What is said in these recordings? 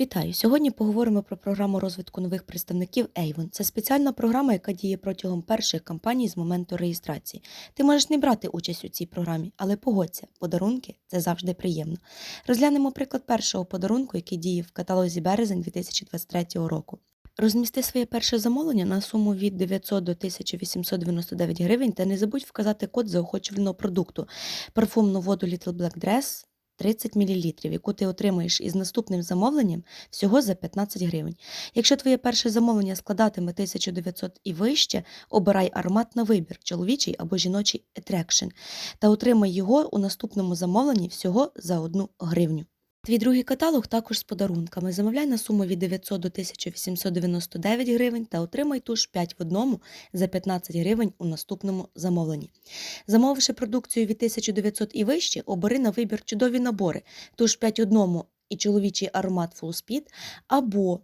Вітаю! Сьогодні поговоримо про програму розвитку нових представників Avon. Це спеціальна програма, яка діє протягом перших кампаній з моменту реєстрації. Ти можеш не брати участь у цій програмі, але погодься, подарунки це завжди приємно. Розглянемо приклад першого подарунку, який діє в каталозі березень 2023 року. Розмісти своє перше замовлення на суму від 900 до 1899 гривень та не забудь вказати код заохочувального продукту парфумну воду Little Black Dress 30 мл, яку ти отримаєш із наступним замовленням всього за 15 гривень. Якщо твоє перше замовлення складатиме 1900 і вище, обирай аромат на вибір, чоловічий або жіночий Attraction, та отримай його у наступному замовленні всього за 1 гривню. Твій другий каталог також з подарунками. Замовляй на суму від 900 до 1899 гривень та отримай туш 5 в одному за 15 гривень у наступному замовленні. Замовивши продукцію від 1900 і вище, обери на вибір чудові набори туш 5 в одному і чоловічий аромат Full Speed або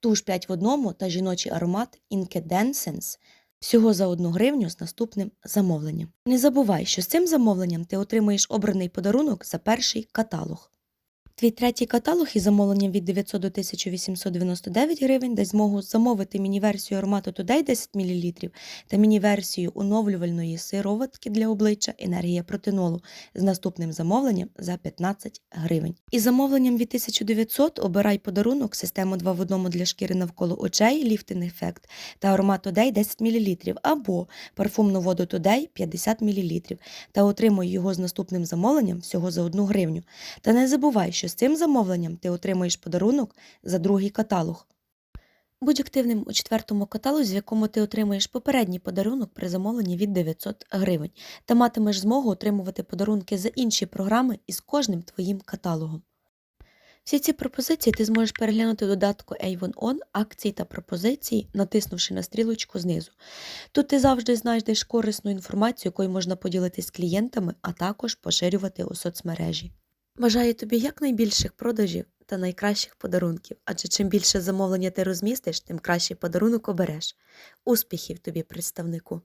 туш 5 в одному та жіночий аромат Incandescence всього за 1 гривню з наступним замовленням. Не забувай, що з цим замовленням ти отримаєш обраний подарунок за перший каталог. Твій третій каталог із замовленням від 900 до 1899 гривень дасть змогу замовити міні-версію аромату Today 10 мл та міні-версію оновлювальної сироватки для обличчя енергія протинолу з наступним замовленням за 15 гривень. Із замовленням від 1900 обирай подарунок, систему 2 в 1 для шкіри навколо очей, ліфтинг ефект та аромат Today 10 мл або парфумну воду Today 50 мл та отримуй його з наступним замовленням всього за 1 гривню. Та не забувай, з цим замовленням ти отримаєш подарунок за другий каталог. Будь активним у четвертому каталозі, в якому ти отримаєш попередній подарунок при замовленні від 900 гривень, та матимеш змогу отримувати подарунки за інші програми із кожним твоїм каталогом. Всі ці пропозиції ти зможеш переглянути в додатку Avon On, акції та пропозиції, натиснувши на стрілочку знизу. Тут ти завжди знайдеш корисну інформацію, якою можна поділитися з клієнтами, а також поширювати у соцмережі. Бажаю тобі якнайбільших продажів та найкращих подарунків, адже чим більше замовлення ти розмістиш, тим кращий подарунок обереш. Успіхів тобі, представнику!